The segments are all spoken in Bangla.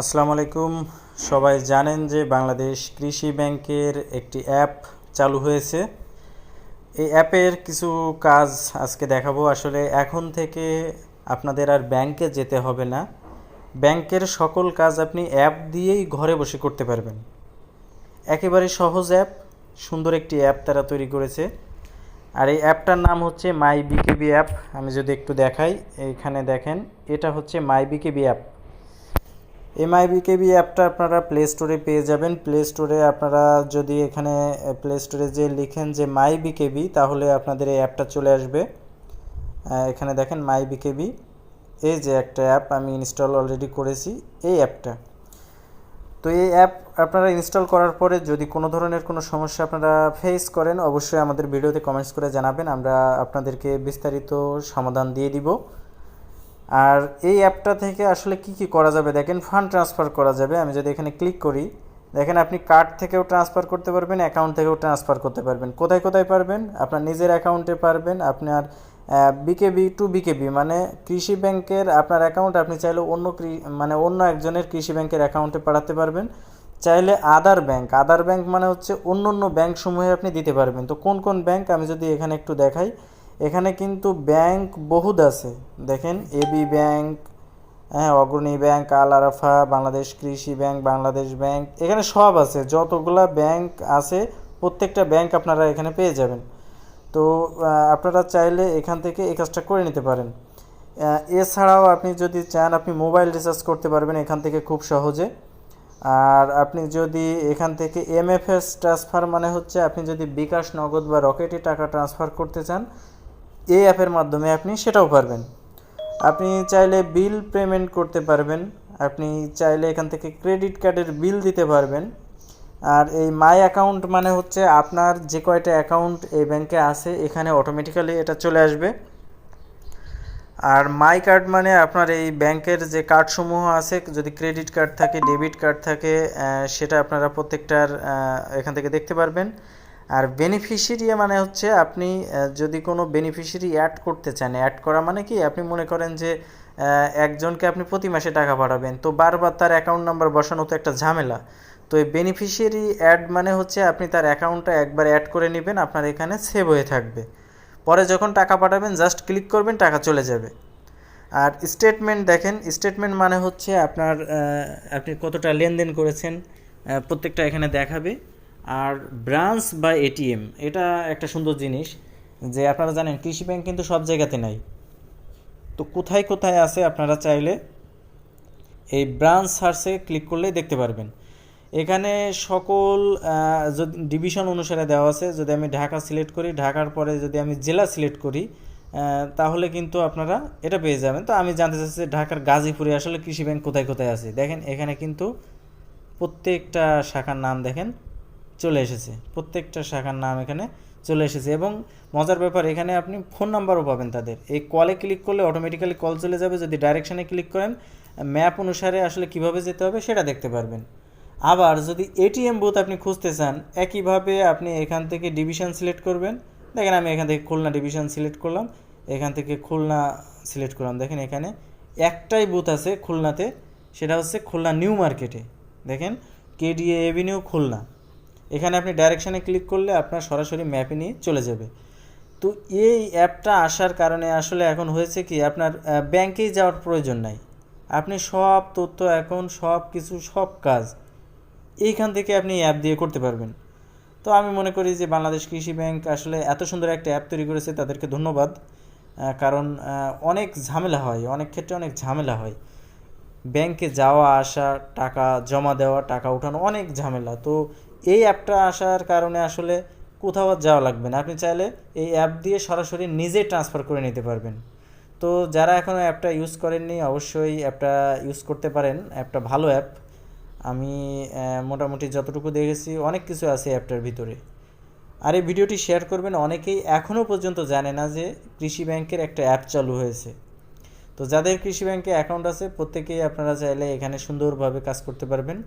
আসসালামু আলাইকুম। সবাই জানেন যে বাংলাদেশ কৃষি ব্যাংকের একটি অ্যাপ চালু হয়েছে। এই অ্যাপের কিছু কাজ আজকে দেখাবো। আসলে এখন থেকে আপনাদের আর ব্যাংকে যেতে হবে না। ব্যাংকের সকল কাজ আপনি অ্যাপ দিয়েই ঘরে বসে করতে পারবেন। একেবারে সহজ অ্যাপ, সুন্দর একটি অ্যাপ তারা তৈরি করেছে। আর এই অ্যাপটার নাম হচ্ছে মাই বিকেবি অ্যাপ। আমি যদি একটু দেখাই, এখানে দেখেন, এটা হচ্ছে মাই বিকেবি অ্যাপ। এমআইবিকেবি অ্যাপটা আপনারা প্লে স্টোরে পেয়ে যাবেন। প্লে স্টোরে আপনারা যদি এখানে প্লে স্টোরে যে লিখেন যে মাই বিকেবি তাহলে আপনাদের এই অ্যাপটা চলে আসবে। এখানে দেখেন মাই বিকেবি এই যে একটা অ্যাপ আমি ইনস্টল অলরেডি করেছি, এই অ্যাপটা তো এই অ্যাপ আপনারা ইনস্টল করার পরে যদি কোনো ধরনের কোনো সমস্যা আপনারা ফেস করেন, অবশ্যই আমাদের ভিডিওতে কমেন্টস করে জানাবেন। আমরা আপনাদেরকে বিস্তারিত সমাধান দিয়ে দিব। আর এই অ্যাপটা থেকে আসলে কি কি করা যাবে? দেখেন ফান্ড ট্রান্সফার করা যাবে। আমি যদি এখানে ক্লিক করি, দেখেন আপনি কার্ড থেকেও ট্রান্সফার করতে পারবেন অ্যাকাউন্ট থেকেও ট্রান্সফার করতে পারবেন। কোথায় কোথায় পারবেন? আপনার নিজের অ্যাকাউন্টে পারবেন, আপনার বিকেবি টু বিকেবি মানে কৃষি ব্যাংকের আপনার অ্যাকাউন্ট আপনি চাইলে অন্য মানে অন্য একজনের কৃষি ব্যাংকের অ্যাকাউন্টে পাঠাতে পারবেন। চাইলে আদার ব্যাংক আদার ব্যাংক মানে হচ্ছে অন্য অন্য ব্যাংক সমূহে আপনি দিতে পারবেন। তো কোন কোন ব্যাংক আমি যদি এখানে একটু দেখাই এখানে কিন্তু ব্যাংক বহুত আছে। দেখেন এবি ব্যাংক হ্যাঁ Agrani bank, Al Arafah, Bangladesh Krishi bank, Bangladesh bank, এখানে সব আছে। যতগুলা ব্যাংক আছে, প্রত্যেকটা ব্যাংক আপনারা এখানে পেয়ে যাবেন। তো আপনারা চাইলে এখান থেকে এই কাজটা করে নিতে পারেন। এছাড়াও আপনি যদি চান, আপনি মোবাইল রিচার্জ করতে পারবেন এখান থেকে খুব সহজে। আর আপনি যদি এখান থেকে এমএফএস ট্রান্সফার মানে হচ্ছে আপনি যদি বিকাশ নগদ বা রকেটে টাকা ট্রান্সফার করতে চান এই অ্যাপের মাধ্যমে আপনি সেটাও পারবেন। আপনি চাইলে বিল পেমেন্ট করতে পারবেন। আপনি চাইলে এখান থেকে ক্রেডিট কার্ডের বিল দিতে পারবেন। আর এই মাই অ্যাকাউন্ট মানে হচ্ছে আপনার যে কয়টা অ্যাকাউন্ট এই ব্যাংকে আছে, এখানে অটোমেটিক্যালি এটা চলে আসবে। আর মাই কার্ড মানে আপনার এই ব্যাংকের যে কার্ডসমূহ আছে, যদি ক্রেডিট কার্ড থাকে, ডেবিট কার্ড থাকে সেটা আপনারা প্রত্যেকটার এখান থেকে দেখতে পারবেন। আর বেনিফিশিয়ারি মানে হচ্ছে আপনি যদি কোনো বেনিফিশিয়ারি অ্যাড করতে চান অ্যাড করা মানে কি? আপনি মনে করেন যে একজনকে আপনি প্রতি মাসে টাকা পাঠাবেন। তো বারবার তার অ্যাকাউন্ট নাম্বার বসানো তো একটা ঝামেলা। তো এই বেনিফিশিয়ারি অ্যাড মানে হচ্ছে আপনি তার অ্যাকাউন্টটা একবার অ্যাড করে নেবেন, আপনার এখানে সেভ হয়ে থাকবে। পরে যখন টাকা পাঠাবেন জাস্ট ক্লিক করবেন, টাকা চলে যাবে। আর স্টেটমেন্ট দেখেন স্টেটমেন্ট মানে হচ্ছে আপনার আপনি কতটা লেনদেন করেছেন প্রত্যেকটা এখানে দেখাবে। আর ব্রাঞ্চ বা এটিএম এটা একটা সুন্দর জিনিস যে আপনারা জানেন কৃষি ব্যাংক কিন্তু সব জায়গাতে নাই। তো কোথায় কোথায় আছে আপনারা চাইলে এই ব্রাঞ্চ সার্চে ক্লিক করলেই দেখতে পারবেন। এখানে সকল যদি ডিভিশন অনুসারে দেওয়া আছে, যদি আমি ঢাকা সিলেক্ট করি, ঢাকার পরে যদি আমি জেলা সিলেক্ট করি তাহলে কিন্তু আপনারা এটা পেয়ে যাবেন। তো আমি জানতে চাচ্ছি যে ঢাকার গাজীপুরে আসলে কৃষি ব্যাংক কোথায় কোথায় আছে? দেখেন এখানে কিন্তু প্রত্যেকটা শাখার নাম দেখেন। চলে এসেছে। প্রত্যেকটা শাখার নাম এখানে চলে এসেছে এবং মজার ব্যাপার, এখানে আপনি ফোন নাম্বারও পাবেন তাদের। এই কলে ক্লিক করলে অটোমেটিক্যালি কল চলে যাবে। যদি ডাইরেকশানে ক্লিক করেন ম্যাপ অনুসারে আসলে কীভাবে যেতে হবে সেটা দেখতে পারবেন। আবার যদি এটিএম বুথ আপনি খুঁজতে চান, একইভাবে আপনি এখান থেকে ডিভিশন সিলেক্ট করবেন। দেখেন আমি এখান থেকে খুলনা ডিভিশন সিলেক্ট করলাম। এখান থেকে খুলনা সিলেক্ট করলাম। দেখেন এখানে একটাই বুথ আছে খুলনাতে, সেটা হচ্ছে খুলনা নিউ মার্কেটে। দেখেন কেডিএ এভিনিউ খুলনা। এখানে আপনি ডাইরেকশানে ক্লিক করলে আপনার সরাসরি ম্যাপে নিয়ে চলে যাবে। তো এই অ্যাপটা আসার কারণে আসলে এখন হয়েছে কি, আপনার ব্যাংকেই যাওয়ার প্রয়োজন নাই। আপনি সব তথ্য এখন, সব কিছু, সব কাজ এইখান থেকে আপনি অ্যাপ দিয়ে করতে পারবেন। তো আমি মনে করি যে বাংলাদেশ কৃষি ব্যাংক আসলে এত সুন্দর একটা অ্যাপ তৈরি করেছে, তাদেরকে ধন্যবাদ। কারণ অনেক ঝামেলা হয়, অনেক ক্ষেত্রে অনেক ঝামেলা হয়। ব্যাংকে যাওয়া, আসা, টাকা জমা দেওয়া, টাকা উঠানো অনেক ঝামেলা। তো এই অ্যাপটা আসার কারণে আসলে কোথাও যাওয়া লাগবে না। আপনি চাইলে এই অ্যাপ দিয়ে সরাসরি নিজে ট্রান্সফার করে নিতে পারবেন। তো যারা এখনও অ্যাপটা ইউজ করেননি, অবশ্যই অ্যাপটা ইউজ করতে পারেন। অ্যাপটা ভালো অ্যাপ। আমি মোটামুটি যতটুকু দেখেছি, অনেক কিছু আছে অ্যাপটার ভিতরে। আর এই ভিডিওটি শেয়ার করবেন অনেকেই এখনও পর্যন্ত জানে না যে কৃষি ব্যাংকের একটা অ্যাপ চালু হয়েছে। তো যাদের কৃষি ব্যাংকে অ্যাকাউন্ট আছে, প্রত্যেকেই আপনারা চাইলে এখানে সুন্দরভাবে কাজ করতে পারবেন।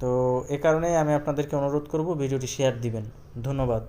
তো এ কারণে আমি আপনাদেরকে অনুরোধ করব, ভিডিওটি শেয়ার দিবেন। ধন্যবাদ।